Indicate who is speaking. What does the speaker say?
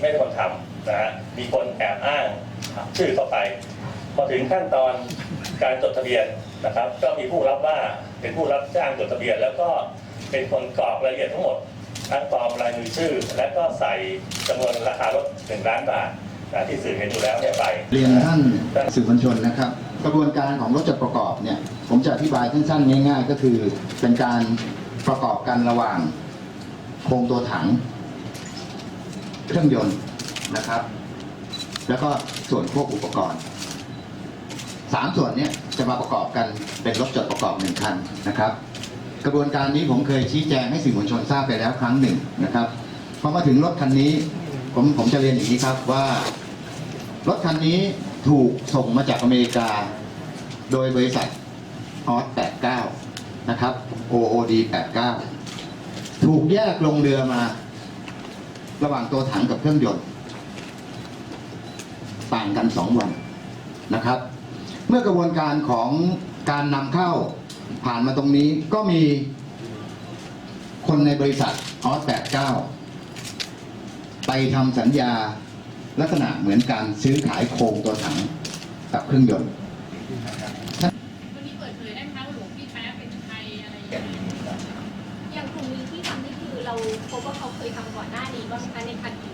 Speaker 1: ไม่ได้คนทำนะฮะมีคนแอบอ้างชื่อเข้าไปพอถึงขั้นตอนการจดทะเบียนนะครับ ก็มีผู้รับว่าเป็นผู้รับจ้างจดทะเบียน แล้วก็เป็นคนกรอกรายละเอียดทั้งหมดทั้งปลอมลายมือชื่อ และก็ใส่จำนวนราคารถหนึ่งล้านบาทนะที่สื่อเห็นอยู่แล้วเนี่ยไป
Speaker 2: เรียนท่านสื่อมวลชนนะครับ กระบวนการของรถจดประกอบเนี่ยผมจะอธิบายสั้นๆง่าย ๆ ก็คือเป็นการประกอบกันระหว่างโครงตัวถัง เครื่องยนต์นะครับ แล้วก็ส่วนพวกอุปกรณ์สามส่วนนี้จะมาประกอบกันเป็นรถจดประกอบหนึ่งคันนะครับ กระบวนการนี้ผมเคยชี้แจงให้สื่อมวลชนทราบไปแล้วครั้งหนึ่งนะครับพอมาถึงรถคันนี้ผมผมจะเรียนอย่างนี้ครับว่ารถคันนี้ถูกส่งมาจากอเมริกา โดยบริษัทออส89 นะครับ OOD 89 ถูกแยกลงเรือมา ระหว่างตัวถังกับเครื่องยนต์ ต่างกันสองวันนะครับ เมื่อกระบวนการของการนำเข้าผ่านมาตรงนี้ก็มีคนในบริษัทออส89ไปทำสัญญาลักษณะเหมือนการซื้อขายโครงตัวถังกับเครื่องยนต์
Speaker 3: วันนี้เปิดเผยได้ไหมคะว่าหลงพี่แป๊ะเป็นใครอะไรยังไง
Speaker 4: อย่างกลุ่มนี้ที่ทำนี่คือเราพบว่าเขาเคยทำก่อน หน้า